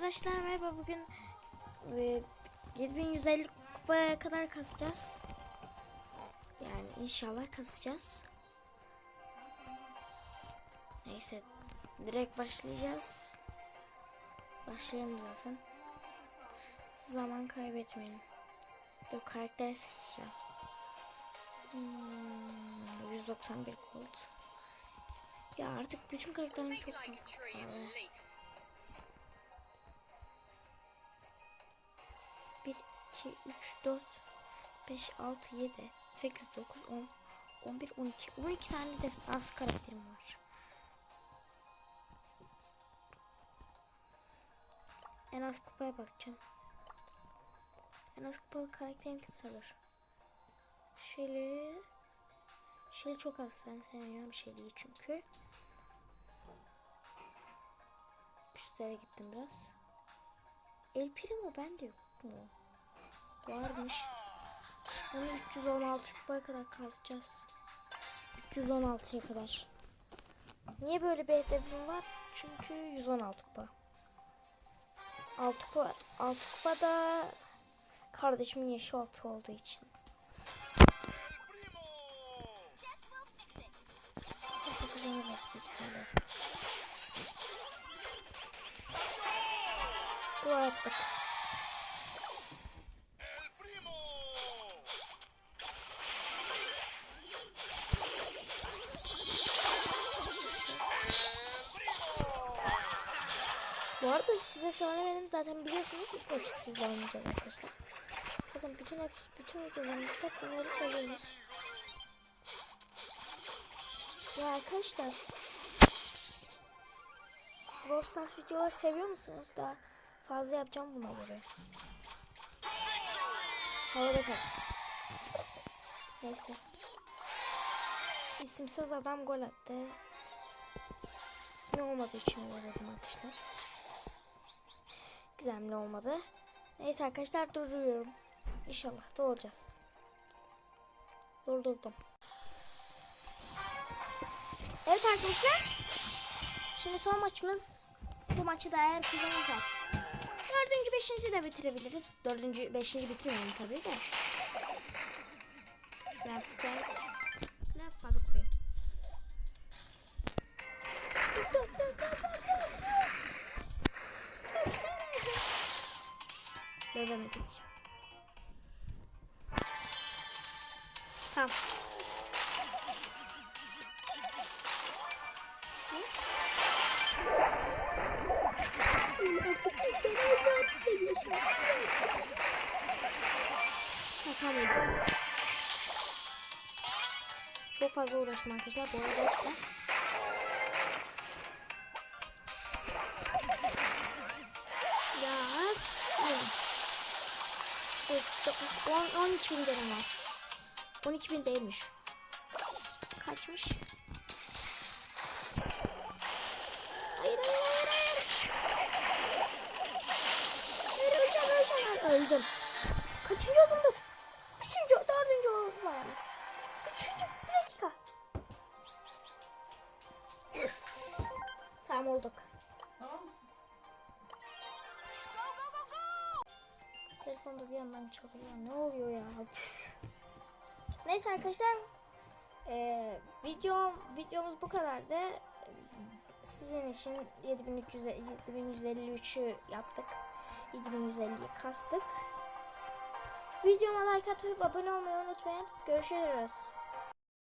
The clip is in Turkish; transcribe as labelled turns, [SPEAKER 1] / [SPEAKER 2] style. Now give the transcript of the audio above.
[SPEAKER 1] Arkadaşlar merhaba bugün e, 7150 kupaya kadar kasacağız. Yani inşallah kasacağız. Neyse direkt başlayacağız. Başlayalım zaten. Zaman kaybetmeyelim. Dur karakter seçeceğim. Hmm, 191 gold. Ya artık bütün karakterlerim çok fazla. 1, 2, 3, 4, 5, 6, 7, 8, 9, 10, 11, 12. 12 tane destansı karakterim var. En az kupaya bakacağım. En az kupalı karakterim kim alır? Şeli... Şeli çok az ben sevmiyorum Şeli'yi çünkü. Üstlere gittim biraz. El Primo bende yok mu? Varmış. Onu 316 kupaya kadar kazacağız. 316'ya kadar. Niye böyle bir hedefim var? Çünkü 116 kupa. 6 kupa, 6 kupa da kardeşimin yaşı 6 olduğu için. Nasıl kazanırız bir tane? Dua ettik. Bu arada size söylemedim zaten biliyorsunuz sizle oynayacağız arkadaşlar. Zaten bütün hep bütün videolarımızda hep bunları söylüyoruz. Ya arkadaşlar Brawl Stars videoları seviyor musunuz? Daha fazla yapacağım buna göre. Havada kal. Neyse. İsimsiz adam gol attı. İsmi olmadığı için dedim arkadaşlar. Gizemli olmadı. Neyse arkadaşlar durduruyorum. İnşallah da olacağız. Durdurdum. Evet arkadaşlar. Şimdi son maçımız. Bu maçı da eğer kazanırsak. Dördüncü, beşinci de bitirebiliriz. Dördüncü, beşinci bitirmeyelim tabii de. Dövemedik. Tamam. Tamam. Çok fazla uğraştım arkadaşlar. Bu arada işte. Ya. Evet, 10, 12 bin lira var. 12 bin değilmiş. Kaçmış? Hayır hayır hayır hayır. Öleceğim öleceğim. Öldüm. Kaçıncı oldum Telefonda bir yandan çalıyor. Ne oluyor ya? Üf. Neyse arkadaşlar. Eee video videomuz bu kadardı. Sizin için 7300 7153'ü yaptık. 7150'yi kastık. Videoma like atıp abone olmayı unutmayın. Görüşürüz.